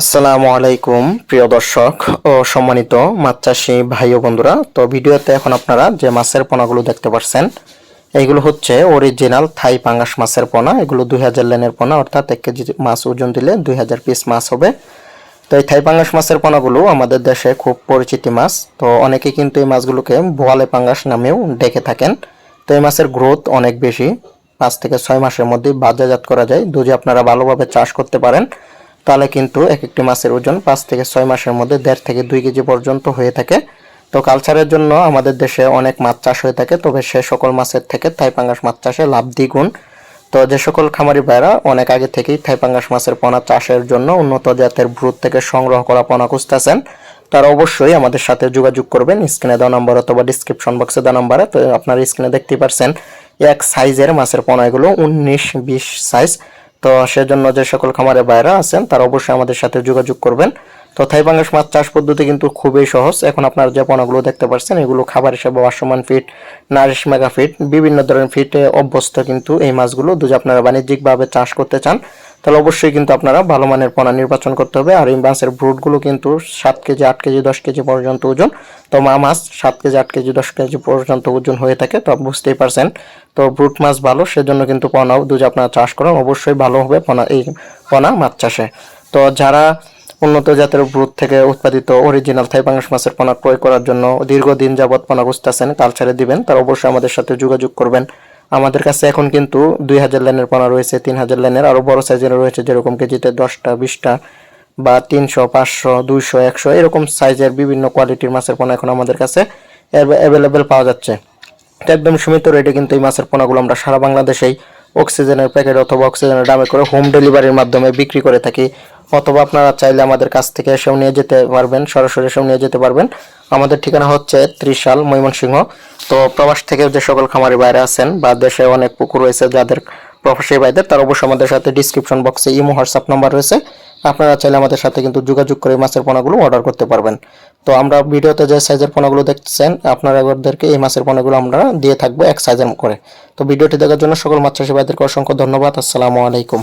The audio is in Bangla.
আসসালামু আলাইকুম, প্রিয় দর্শক ও সম্মানিত মাছ চাষি ভাই ও বন্ধুরা। তো ভিডিওতে এখন আপনারা যে মাছের পোনাগুলো দেখতে পাচ্ছেন এইগুলো হচ্ছে অরিজিনাল থাই পাঙ্গাস মাছের পোনা। এগুলো দুই হাজার লেনের পোনা, অর্থাৎ এক কেজি মাছ ওজন দিলে দুই হাজার পিস মাছ হবে। তো এই থাই পাঙ্গাস মাছের পোনাগুলো আমাদের দেশে খুব পরিচিতি মাছ। তো অনেকে কিন্তু এই মাছগুলোকে বোয়ালে পাঙ্গাস নামেও ডেকে থাকেন। তো এই মাছের গ্রোথ অনেক বেশি। পাঁচ থেকে ছয় মাসের মধ্যে বাজারজাত করা যায়। যদি আপনারা ভালোভাবে চাষ করতে পারেন তাহলে কিন্তু এক একটি মাছের ওজন পাঁচ থেকে ছয় মাসের মধ্যে দেড় থেকে দুই কেজি পর্যন্ত হয়ে থাকে। তো কালচারের জন্য আমাদের দেশে অনেক মাছ চাষ হয়ে থাকে, তবে সে সকল মাছের থেকে থাই পাঙ্গাস মাছ চাষে লাভ দ্বিগুণ। তো যে সকল খামারি ভাইরা অনেক আগে থেকেই থাই পাঙ্গাস মাছের পোনা চাষের জন্য উন্নত জাতের ভ্রুত থেকে সংগ্রহ করা পোনা খুঁজতেছেন। তারা অবশ্যই আমাদের সাথে যোগাযোগ করবেন, স্ক্রিনে দেওয়া নম্বর অথবা ডিসক্রিপশন বক্সে দেওয়া নম্বরে। তো আপনারা স্ক্রিনে দেখতেই পারছেন, এক সাইজের মাছের পোনা এগুলো উনিশ বিশ সাইজ তো সেজন্য যে সকল খামারে বাইরা আছেন, তারা অবশ্যই আমাদের সাথে যোগাযোগ করবেন। তো থাই মাছ চাষ পদ্ধতি কিন্তু খুবই সহজ। এখন আপনার যে পণাগুলো দেখতে পাচ্ছেন এগুলো খাবার হিসেবে ওয়াসমান ফিট, নারিশ মেগা ফিট, বিভিন্ন ধরনের ফিটে অভ্যস্ত কিন্তু এই মাছগুলো। যদি আপনারা বাণিজ্যিকভাবে চাষ করতে চান তাহলে অবশ্যই কিন্তু আপনারা ভালো মানের পোনা নির্বাচন করতে হবে। আর এই মাছের ব্রুটগুলো কিন্তু সাত কেজি, আট কেজি, দশ কেজি পর্যন্ত ওজন। তো মা মাছ সাত কেজি, আট কেজি, দশ কেজি পর্যন্ত ওজন হয়ে থাকে, তো বুঝতেই পারছেন। তো ব্রুট মাছ ভালো, সেজন্য কিন্তু পোনাও যদি আপনারা চাষ করেন, অবশ্যই ভালো হবে পোনা, এই পোনা মাছ চাষে। তো যারা উন্নত জাতের ব্রুট থেকে উৎপাদিত অরিজিনাল থাই পাঙ্গাস মাছের পোনা ক্রয় করার জন্য দীর্ঘদিন যাবৎ পোনা বুঝতেছেন কালচারে দিবেন তারা অবশ্যই আমাদের সাথে যোগাযোগ করবেন। আমাদের কাছে এখন কিন্তু দুই হাজার লাইনের পোনা রয়েছে, তিন হাজার লাইনের আরও বড় সাইজের রয়েছে, যেরকম কেজিতে দশটা, বিশটা বা তিনশো, পাঁচশো, দুইশো, একশো, এরকম সাইজের বিভিন্ন কোয়ালিটির মাছের পোনা এখন আমাদের কাছে অ্যাভেলেবেল পাওয়া যাচ্ছে। তো একদম সীমিত রেটে কিন্তু এই মাছের পোনাগুলো আমরা সারা বাংলাদেশেই অক্সিজেনের প্যাকেট অথবা অক্সিজেনের দামে করে হোম ডেলিভারির মাধ্যমে বিক্রি করে থাকি। অথবা আপনারা চাইলে আমাদের কাছ থেকে এসেও নিয়ে যেতে পারবেন, সরাসরি এসেও নিয়ে যেতে পারবেন। আমাদের ঠিকানা হচ্ছে ত্রিশাল ময়মনসিংহ। তো প্রবাস থেকে যে সকল খামারি বাইরে আছেন বা দেশে অনেক পুকুর রয়েছে যাদের প্রবাসী ভাইদের, তার অবশ্যই আমাদের সাথে ডিসক্রিপশন বক্সে ইমো হোয়াটসঅ্যাপ নাম্বার রয়েছে। আপনারা চাইলে আমাদের সাথে কিন্তু যোগাযোগ করে মাছের পোনাগুলো অর্ডার করতে পারবেন। তো আমরা ভিডিওতে যে সাইজের পোনাগুলো দেখছেন, আপনারা এবারদেরকে এই মাছের পোনাগুলো আমরা দিয়ে থাকব এক সাইজের করে। তো ভিডিওটি দেখার জন্য সকল মাছ চাষি ভাইদেরকে অসংখ্য ধন্যবাদ। আসসালামু আলাইকুম।